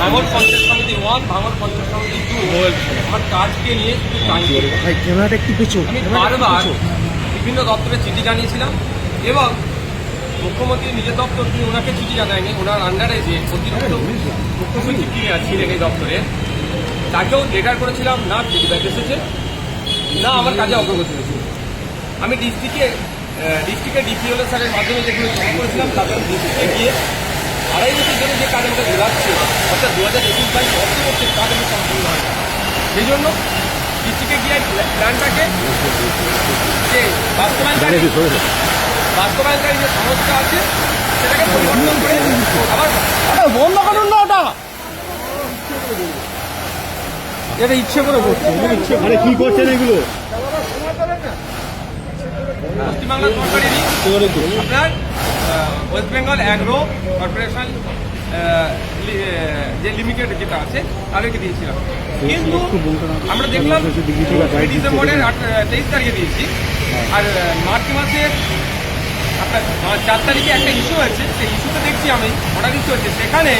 ভাঙর পঞ্চায়েত সমিতি ওয়ান ভাঙর পঞ্চায়েত সমিতি টু। আমার কাজকে নিয়ে শুধু টাইম ভাই ক্যামেরাটা একটু পিছু আমি বারবার বিভিন্ন দপ্তরে চিঠি জানিয়েছিলাম এবং মুখ্যমন্ত্রী নিজের দপ্তর তিনি ওনাকে চিঠি জানায়নি ওনার আন্ডারে যে অতিরিক্ত মুখ্য সচিব তিনি ছিলেন এই দপ্তরে। তাকেও লেটার করেছিলাম না ফিডব্যাক এসেছে না আমার কাজে অগ্রগতি হয়েছে। আমি ডিস্ট্রিক্টে ডিস্ট্রিক্টের ডিপিএল স্যারের মাধ্যমে যেগুলো জমা করেছিলাম তাদের ডিস্ট্রিক্টে গিয়ে আড়াই বছর ধরে যে কাজ আমাকে ঘোরাচ্ছে অর্থাৎ দু হাজার একুশ বাইশ অর্থবর্ষের কাজ আমি সম্পূর্ণ হয় সেই জন্য ডিস্ট্রিক্টে গিয়ে প্ল্যানটাকে যে বাস্তবায়নকারী বাস্তবায়নকারী যে সংস্থা আছে সেটাকে পরিবর্তন করে আবার বন্ধ করুন না ওটা! এটা ইচ্ছে করে করছে ইচ্ছে করে আরে কি করছেন এগুলো? পশ্চিমবাংলা সরকারেরই আপনার ওয়েস্ট বেঙ্গল অ্যাগ্রো কর্পোরেশন যে লিমিটেড যেটা আছে তাদেরকে দিয়েছিলাম। কিন্তু আমরা দেখলাম ডিসেম্বরের তেইশ তারিখে দিয়েছি। আর মার্চ মাসের আপনার চার তারিখে একটা ইস্যু হয়েছে সেই ইস্যুতে দেখছি আমি অর্ডার ইস্যু হচ্ছে। সেখানে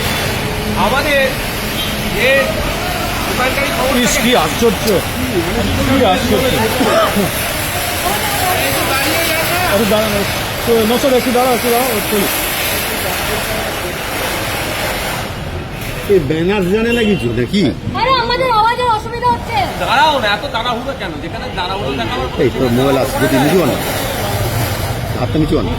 আমাদের যে কি আশ্চর্য কি আশ্চর্য। দাঁড়ান। তো নশো একটু দাঁড়াও একটু দাঁড়াও চলি। এই ব্যানার জানে না কিছু নাকি? আরে আমাদের আওয়াজের অসুবিধা হচ্ছে। দাঁড়াও না এত তাড়াহুড়ো কেন? যেখানে দাঁড়াহুড়ো দেখাবার এই তোর মোবাইল আসছে যদি নিচু আনো। হাতটা নিচু আনো।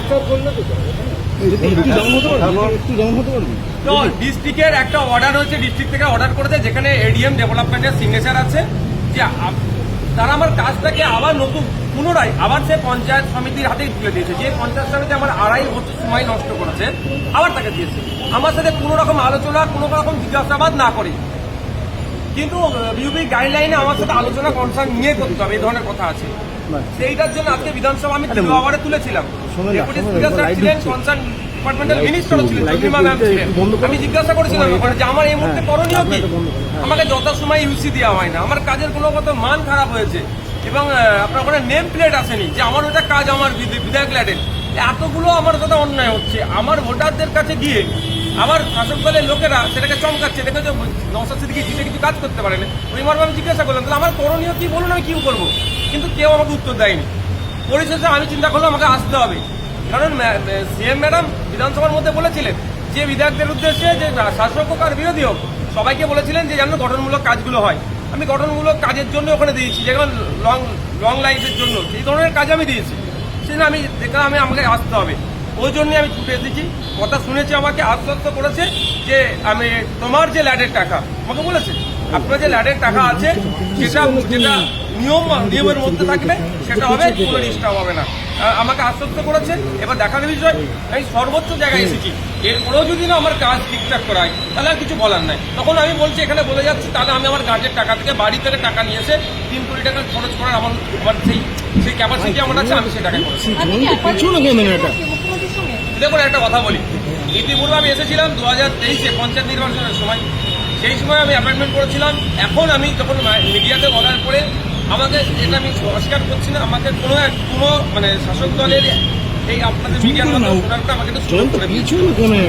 একটু ডাউন হতে পারবি একটু ডাউন হতে পারবি তো ডিস্ট্রিক্টের একটা অর্ডার হয়েছে ডিস্ট্রিক্ট থেকে অর্ডার করেছে যেখানে এডিএম ডেভেলপমেন্টের সিগনেচার আছে। যে আপ- তারা আমার কাজটাকে আবার নতুন পুনরায় আবার সে পঞ্চায়েত সমিতির হাতেই তুলে দিয়েছে। যে পঞ্চায়েত সমিতি আমার আড়াই বছর সময় নষ্ট করেছে আবার তাকে দিয়েছে। আমার সাথে কোনো রকম আলোচনা কোনো রকম জিজ্ঞাসাবাদ না করে। কিন্তু বিউপি গাইডলাইনে আমার সাথে আলোচনা কনসার্ন নিয়ে করতে হবে এই ধরনের কথা আছে। সেইটার জন্য আজকে বিধানসভা আমি আরে, আওয়ারে তুলেছিলাম। শোনো না, ডেপুটি শোনো না, স্পিকার স্যার লাইট ছিলেন কনসার্ন ডিপার্টমেন্টাল মিনিস্টারও ছিলেন চন্দ্রিমা ম্যাম ছিলেন। আমি জিজ্ঞাসা করেছিলাম ওখানে যে আমার এই মুহূর্তে হ্যাঁ, করণীয় কি। আমাকে যথাসময় ইউসি দেওয়া হয় না। আমার কাজের কোনো কত মান খারাপ হয়েছে। এবং আপনার ওখানে নেম প্লেট আসেনি যে আমার ওটা কাজ আমার বিধ- বিধায়ক ল্যাডের এতগুলো আমার সাথে অন্যায় হচ্ছে। আমার ভোটারদের কাছে গিয়ে আমার শাসক দলের লোকেরা সেটাকে চমকাচ্ছে। দেখে যে নওসাদ সিদ্দিকি জিতে কিছু কাজ করতে পারেনি। ওই মর্মে আমি জিজ্ঞাসা করলাম তাহলে আমার করণীয় কি? বলুন আমি কি করব? কিন্তু কেউ আমাকে উত্তর দেয়নি। পরিশেষে আমি চিন্তা করলাম আমাকে আসতে হবে। কারণ সিএম ম্যাডাম বিধানসভার মধ্যে বলেছিলেন যে বিধায়কদের উদ্দেশ্যে যে শাসক হোক আর বিরোধী হোক, সবাইকে বলেছিলেন যে যেন গঠনমূলক কাজগুলো হয়। আমি গঠনমূলক কাজের জন্য ওখানে দিয়েছি যেমন লং লং লাইফের জন্য। এই ধরনের কাজ আমি দিয়েছি। সেজন্য আমি দেখলাম আমি, আমাকে আসতে হবে। ওই জন্যই আমি ছুটে এসেছি। কথা শুনেছি আমাকে আশ্বস্ত করেছে যে আমি তোমার যে ল্যাডের টাকা, আমাকে বলেছে, আপনার যে ল্যাডের টাকা আছে, সেটা যেটা নিয়ম, নিয়মের মধ্যে থাকবে, সেটা হবে, কোনো ডিস্টার্ব হবে না। আমাকে আশ্বস্ত করেছেন। এবার দেখার বিষয় আমি সর্বোচ্চ জায়গায় এসেছি। এরপরেও যদি না আমার কাজ ঠিকঠাক করায় তাহলে আর কিছু বলার নাই। তখন আমি বলছি এখানে বলে যাচ্ছি তাহলে আমি আমার গার্জের টাকা থেকে বাড়ি থেকে টাকা নিয়ে এসে তিন কোটি টাকা খরচ করার আমার সেই সেই ক্যাপাসিটি আমার আছে আমি সেটাকে করেছি আপনি কি পেছনে কেন এটা? মুখ্যমন্ত্রীর সঙ্গে দেখুন একটা কথা বলি। ইতিপূর্বে আমি এসেছিলাম দু হাজার তেইশে পঞ্চায়েত নির্বাচনের সময়। সেই সময় আমি অ্যাপয়েন্টমেন্ট করেছিলাম। এখন আমি যখন মিডিয়াতে বলার পরে আমাকে এটা আমি অস্বীকার করছি না আমাকে কোনো এক- কোনো মানে শাসক দলের এই আপনাদের মিডিয়ার মাধ্যমে শোনার পরে আমাকে তো সুযোগ করে?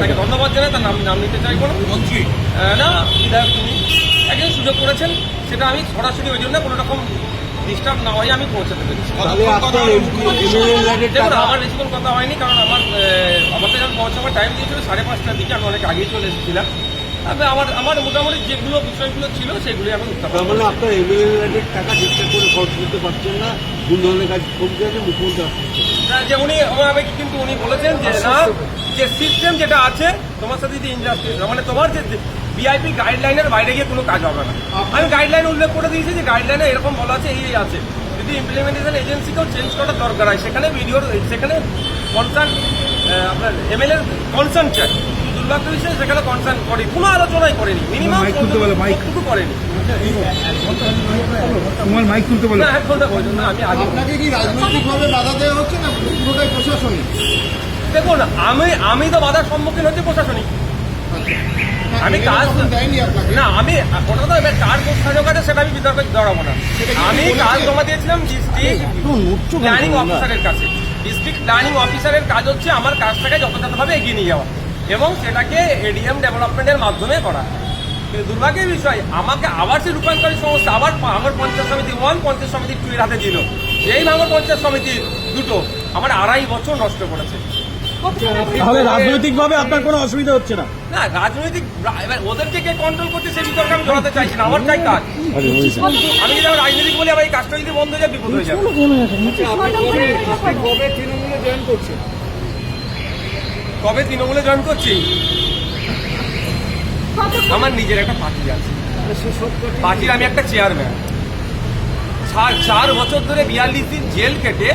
তাকে ধন্যবাদ জানাই তার নাম নাম নিতে চাইব না। মন্ত্রী। না বিধায়ক তিনি একজন সুযোগ করেছেন সেটা আমি সরাসরি ওই জন্য কোনো রকম ডিস্টার্ব না হয়ে আমি পৌঁছাতে পেরেছি। দেখুন আমার বেশিক্ষণ কথা হয়নি কারণ আমার আহ, আমাকে যখন পৌঁছাবার টাইম দিয়েছিল সাড়ে পাঁচটার দিকে আমি অনেক আগেই চলে এসেছিলাম। তবে আমার আমার মোটামুটি যেগুলো বিষয়গুলো ছিল সেগুলি এখন তার মানে আপনার এমএলএ টাকা ঠিকঠাক করে খরচ করতে পারছেন না দু কাজ কমতে আছে মুখ্যমন্ত্রী না, যে উনি আমাকে কিন্তু উনি বলেছেন যে না যে সিস্টেম যেটা আছে তোমার সাথে যদি ইনজাস্টিস মানে তোমার যে ভিআইপি গাইডলাইনের বাইরে গিয়ে কোনো কাজ হবে না। আমি গাইডলাইন উল্লেখ করে দিয়েছি যে গাইডলাইনে এরকম বলা আছে এই আছে। যদি ইমপ্লিমেন্টেশন এজেন্সিকেও চেঞ্জ করার দরকার হয় সেখানে ভিডিওর সেখানে কনসার্ন আপনার এমএলএ কনসার্ন চাই। দুর্ভাগ্য বিষয় সেখানে কনসার্ন করে কোনো আলোচনাই করেনি। মিনিমাম মাইক তুলতে বলো, মাইক। কতটুকু করেনি? তোমার মাইক তুলতে বলো। না আমি আপনাকে কি রাজনৈতিকভাবে বাধা দেওয়া হচ্ছে না পুরোটাই প্রশাসনিক? দেখুন আমি আমি তো বাধার সম্মুখীন হচ্ছি প্রশাসনিক। আমি কাজ- না আমি ওটা তো এবার কার কোথায় আছে সেটা আমি বিতর্কে জড়াবো না। আমি কাজ জমা দিয়েছিলাম ডিস্ট্রিক্ট প্ল্যানিং অফিসারের কাছে। ডিস্ট্রিক্ট প্ল্যানিং অফিসারের কাজ হচ্ছে আমার কাজটাকে যথাযথভাবে এগিয়ে নিয়ে যাওয়া। এবং সেটাকে এডিএম ডেভেলপমেন্টের মাধ্যমে করা। কিন্তু দুর্ভাগ্যের বিষয় আমাকে আবার সে রূপান্তরী সংস্থা আবার আমার পঞ্চায়েত সমিতি ওয়ান পঞ্চায়েত সমিতি টু এর হাতে দিল। এই ভাঙর পঞ্চায়েত সমিতি দুটো আমার আড়াই বছর নষ্ট করেছে। তাহলে রাজনৈতিকভাবে আপনার কোনো অসুবিধা হচ্ছে না? না রাজনৈতিক এবার ওদেরকে কে কন্ট্রোল করছে সেই বিতর্কে আমি জড়াতে চাইছি না আমার চাই কাজ। আমি যদি আমার রাজনৈতিক বলি আবার এই কাজটা যদি বন্ধ হয়ে যায় বিপদ হয়ে যাবে। তৃণমূলে জয়েন করছে। কবে তৃণমূলে জয়েন করছি? আমার নিজের একটা পার্টি আছে। পার্টির আমি একটা চেয়ারম্যান চার চার বছর ধরে বিয়াল্লিশ দিন জেল কেটে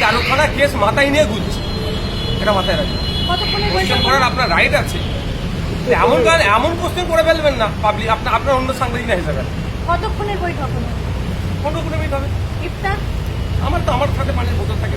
তেরোখানা কেস মাথায় নিয়ে ঘুরছি। এটা মাথায় রাখি কতক্ষণের কোশ্চেন বৈঠক করার আপনার রাইট আছে। এমন কারণ এমন কোশ্চেন করে ফেলবেন না পাবলিক আপনার আপনার অন্য সাংবাদিক না হিসাবে। কতক্ষণের বৈঠক কুড়ি মিনিট হবে? ইফতার? আমার তো আমার সাথে পানির বোতল থাকে